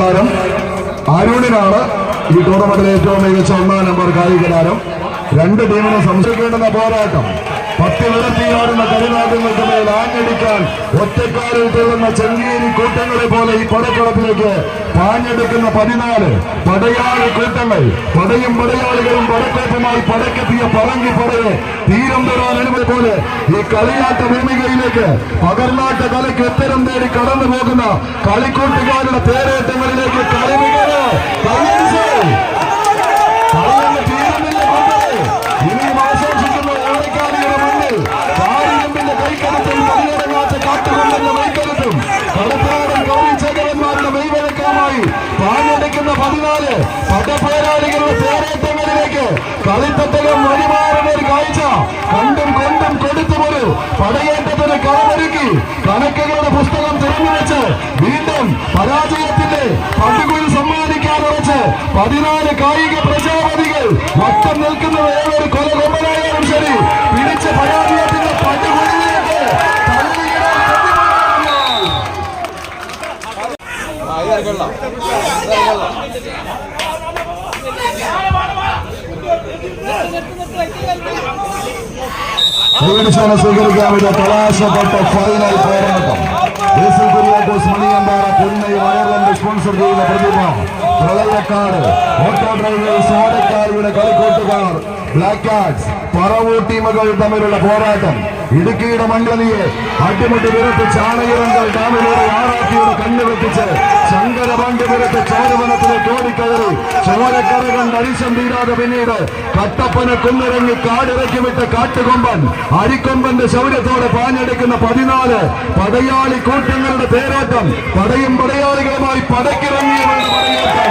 താരം അരുണിനാണ് ഈ ടൂർണമെന്റിലെ ഏറ്റവും മികച്ച ഒന്നാം നമ്പർ കായിക താരം രണ്ട് ടീമിനും സംശയിക്കേണ്ടുന്ന പോരാട്ടം. പത്ത് വിടത്തിയാടുന്ന കരിനാട്ടുകൾക്ക് മേൽ ആഞ്ഞടിക്കാൻ ഒറ്റക്കാരിൽ തീർന്ന ചെങ്കീരി കൂട്ടങ്ങളെ പോലെ ഈ പടക്കളത്തിലേക്ക് പാഞ്ഞെടുക്കുന്ന പതിനാല് പടയാളി കൂട്ടങ്ങൾ. പടയും പടയാളികളും പടക്കോപ്പുമായി പടക്കെത്തിയ പറങ്കി പടയെ തീരം തൊടാൻ പോലെ ഈ കളിയാട്ട ഭൂമികയിലേക്ക് പകർന്നാട്ട കലയ്ക്ക് കടന്നു പോകുന്ന കളിക്കൂട്ടുകാരുടെ തേരേറ്റങ്ങളിലേക്ക് പാഞ്ഞെടുക്കുന്ന പതിനാല് ഒരു കാഴ്ച കണ്ടും കൊണ്ടും കൊടുത്തുമൊരു പടയേറ്റത്തിന് കളമൊരുക്കി വെച്ച് വീണ്ടും പരാജയത്തിന്റെ പട്ടുകുഴി സമ്മാനിക്കാൻ ഉറച്ച് പതിനാല് കായിക പ്രജാപതികൾ വട്ടം നിൽക്കുന്ന ഏതൊരു കൊല കൊമ്പനായാലും ശരി പിടിച്ച പരാജയത്തിന്റെ പട്ടുകുഴിയിലേക്ക് സ്വീകരിച്ചാണ് സ്വീകരിക്കാൻ ഇത് കലാശപ്പെട്ട ഫൈനൽ പോരാട്ടം. സ്പോൺസർ ചെയ്യുന്ന പ്രതിമ. പ്രളയക്കാട് ഓട്ടോ ഡ്രൈവേഴ്സ് ഓടക്കാരുടെ കളിക്കോട്ടുകാർ ബ്ലാക്ക് കാറ്റ്സ് പറവൂ ടീമുകൾ തമ്മിലുള്ള പോരാട്ടം. ഇടുക്കിയുടെ മണ്ഡലിയെ അടിമുട്ടി വിരപ്പിച്ച് ആണയിറങ്കൽ ഡാമിലൂടെ ആറാത്തിയുടെ കണ്ണു വെപ്പിച്ച് ശങ്കര പണ്ട് വിരത്ത് ചോരവനത്തിലേക്ക് ഓടിക്കയറി ചോരക്കര കണ്ട് അരിശം തീരാതെ പിന്നീട് കട്ടപ്പന കുന്നിറങ്ങി കാടിറക്കി വിട്ട കാട്ടുകൊമ്പൻ അരിക്കൊമ്പന്റെ ശൗര്യത്തോടെ പാഞ്ഞെടുക്കുന്ന പതിനാല് പടയാളി കൂട്ടങ്ങളുടെ തേരോട്ടം പടയും പടയാളികളുമായി படைக்கிறோம்